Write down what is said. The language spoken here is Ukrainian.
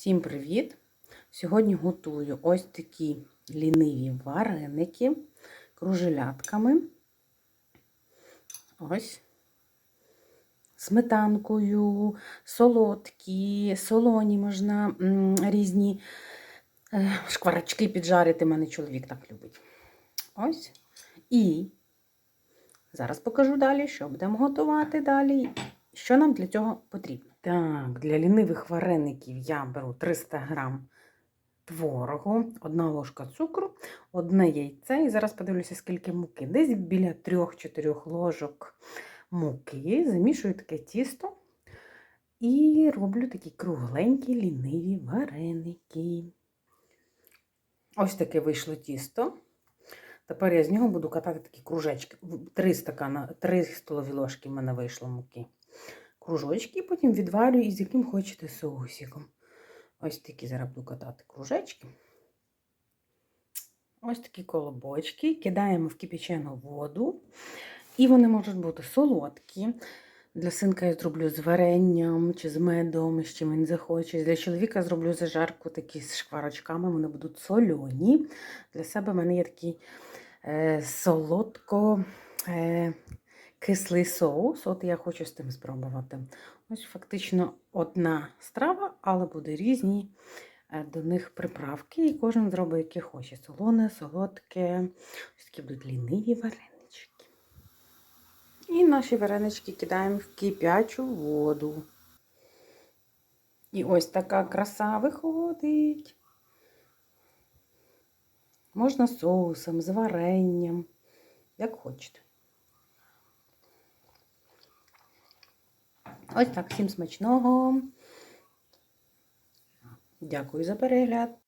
Всім привіт! Сьогодні готую ось такі ліниві вареники кружелятками. Ось. Сметанкою, солодкі, солоні можна різні е, шкварочки піджарити. Мене чоловік так любить. Ось. І зараз покажу далі, що будемо готувати далі. Що нам для цього потрібно? Так, для лінивих вареників я беру 300 грам творогу, одна ложка цукру, одне яйце. І зараз подивлюся, скільки муки. Десь біля 3-4 ложок муки. Замішую таке тісто і роблю такі кругленькі ліниві вареники. Ось таке вийшло тісто. Тепер я з нього буду катати такі кружечки. 3 стакана, 3 столові ложки в мене вийшло муки. Кружочки, потім відварюю із яким хочете соусиком. Ось такі зараз буду катати кружечки. Ось такі колобочки. Кидаємо в кипячену воду. І вони можуть бути солодкі. Для синка я зроблю з варенням чи з медом, з чим він захоче. Для чоловіка зроблю зажарку такі з шкварочками, вони будуть солоні. Для себе в мене є такий е, солодко. Е, Кислий соус, от я хочу з тим спробувати. Ось фактично одна страва, але буде різні е, до них приправки, і кожен зробить, яке хоче. Солоне, солодке, ось такі будуть ліниві варенички. І наші варенички кидаємо в кип'ячу воду. І ось така краса виходить. Можна з соусом, з варенням, як хочете. Ось так, всім смачного. Дякую за перегляд.